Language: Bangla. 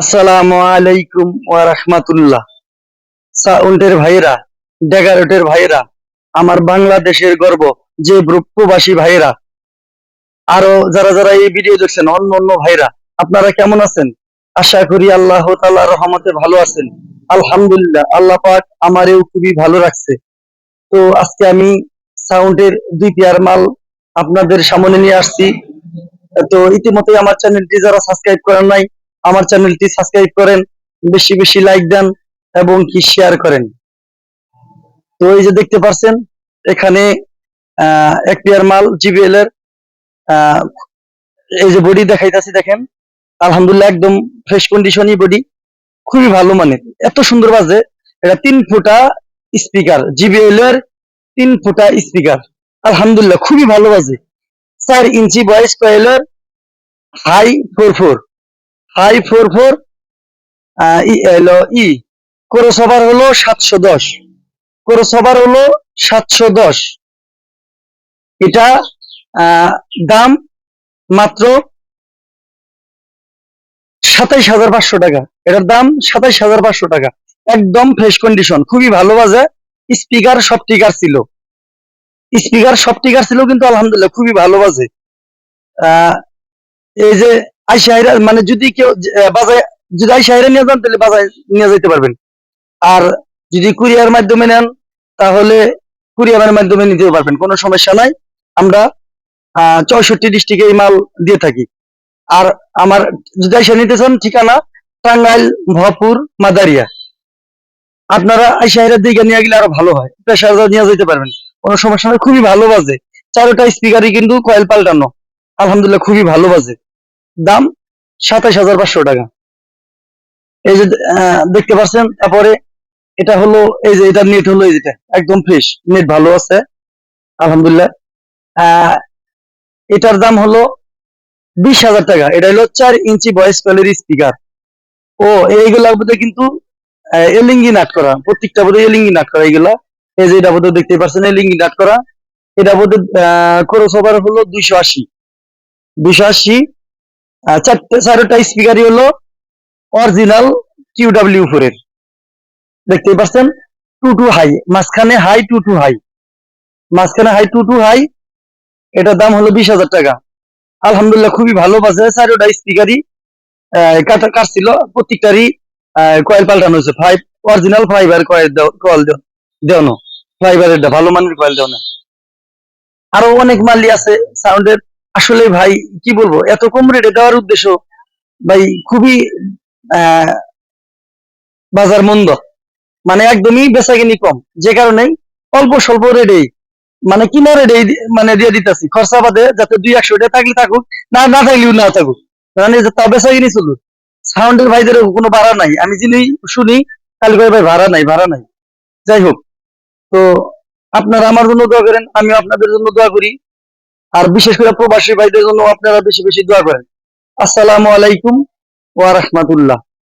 আসসালামু আলাইকুম ওয়া রাহমাতুল্লাহ। সাউন্ডের ভাইরা ডেগারটের ভাইরা আমার বাংলাদেশের গর্ব, যে প্রবাসী ভাইরা আরও যারা যারা এই ভিডিও দেখছেন, অন্য অন্য ভাইরা আপনারা কেমন আছেন? আশা করি আল্লাহ তাআলা রহমতে ভালো আছেন। আলহামদুলিল্লাহ, আল্লাহ পাক আমারেও খুবই ভালো রাখছে। তো আজকে আমি সাউন্ডের দুই পেয়ার মাল আপনাদের সামনে নিয়ে আসছি। তো ইতিমধ্যে আমার চ্যানেলটি যারা সাবস্ক্রাইব করেন নাই আমার চ্যানেলটি সাবস্ক্রাইব করেন, বেশি বেশি লাইক দেন এবং কি শেয়ার করেন। তো এই যে দেখতে পাচ্ছেন এখানে এক মাল জিবিএল এর এই যে বডি দেখাইতেছি দেখেন। আলহামদুলিল্লাহ একদম ফ্রেশ কন্ডিশনই বডি খুবই ভালো মানে। এত সুন্দর বাজে, এটা তিন ফুটা স্পিকার জিবিএল এর তিন ফুটা স্পিকার আলহামদুলিল্লাহ খুবই ভালো বাজে। চার ইঞ্চি ভয়েস কয়েলের high four four high four four E crossover হলো সাতশো দশ। ক্রসওভার হলো সাতশো দশ। এটা আহ, দাম মাত্র সাতাইশ হাজার পাঁচশো টাকা। এটার দাম সাতাইশ হাজার পাঁচশো টাকা। একদম ফ্রেশ কন্ডিশন খুবই ভালো বাজে। স্পিকার সব টিকার ছিল। স্পিকার সব টিকার ছিল কিন্তু আলহামদুলিল্লাহ খুবই ভালো বাজে। আহ, এই যে আইসাইরা মানে যদি কেউ বাজায় যদি আইসাইরা নিয়ে যান, তাহলে বাজায় নিয়ে যেতে পারবেন। আর যদি কুরিয়ার মাধ্যমে নেন, তাহলে কুরিয়ারের মাধ্যমে নিতে পারবেন, কোনো সমস্যা নাই। আমরা চৌষট্টি ডিস্ট্রিক্টে এই মাল দিয়ে থাকি। আর আমার, যদি আইসা নিতে চান, ঠিকানা টাঙ্গাইল ভপুর মাদারিয়া। আপনারা আইসাইরা দিকে নিয়ে গেলে আরও ভালো হয়। প্রেশার নিয়ে যেতে পারবেন। কোনো সমস্যা খুবই ভালো বাজে। চারোটা স্পিকারই কিন্তু কয়েল পাল্টানো। আলহামদুলিল্লাহ, খুবই ভালো বাজে। দাম সাতাইশ হাজার পাঁচশো টাকা। এই যে দেখতে পাচ্ছেন, তারপরে এটা হলো, এই যে, এটা নেট হলো, এই যেটা, একদম ফ্রেশ নেট ভালো আছে, আলহামদুলিল্লাহ। এটার দাম হলো বিশ হাজার টাকা। এটা হলো চার ইঞ্চি ভয়েস কলের স্পিকার ও এইগুলার মধ্যে কিন্তু এলিঙ্গি নাট করা। প্রত্যেকটা বোধহয় এলিঙ্গি নাট করা এইগুলা। এই যে, এটা বোধহয় দেখতে পাচ্ছেন এলিঙ্গি নাট করা। এটা বোধহয় খরচ ওভার হলো দুইশো আশি। দুইশো আশি চারটে চারোটা স্পিকারই হলো অরিজিনাল কিউডাব্লিউ ফোর এর। দেখতেই পাচ্ছেন? টু টু হাই মাঝখানে হাই টু টু হাই মাঝখানে হাই টু টু হাই এটার দাম হলো বিশ হাজার টাকা। আলহামদুলিল্লাহ খুবই ভালো বাজে, চারোটা স্পিকারই কাটা, কাটছিল, প্রত্যেকটারই কয়েল পাল্টানো হয়েছে। Five original fibre coil coil দেওয়ানো। ফাইবারের ভালো মানের কয়েল দেওয়ানো। আরও অনেক মালি আছে সাউন্ডের আসলে ভাই, কি বলব? এত কম রেটে দেওয়ার উদ্দেশ্য ভাই খুবই বাজার মন্দ। মানে একদমই বেচাকিনি কম। যে কারণে অল্প স্বল্প রেটেই মানে কিনা রেটেই মানে দিয়ে দিতেছি। খরচা বাদে যাতে দুই একশো টাকা থাকলে থাকুক, না না থাকলেও না থাকুক। মানে তা বেচাকিনি চলুক। সাউন্ডের ভাইদের কোনো ভাড়া নাই। আমি যিনি শুনি কাল করে ভাই, ভাড়া নাই ভাড়া নাই। যাই হোক, তো আপনারা আমার জন্য দোয়া করেন, আমিও আপনাদের জন্য দোয়া করি। আর বিশেষ করে প্রবাসী ভাইদের জন্য আপনারা বেশি বেশি দোয়া করেন। আসসালামু আলাইকুম ওয়া রাহমাতুল্লাহ।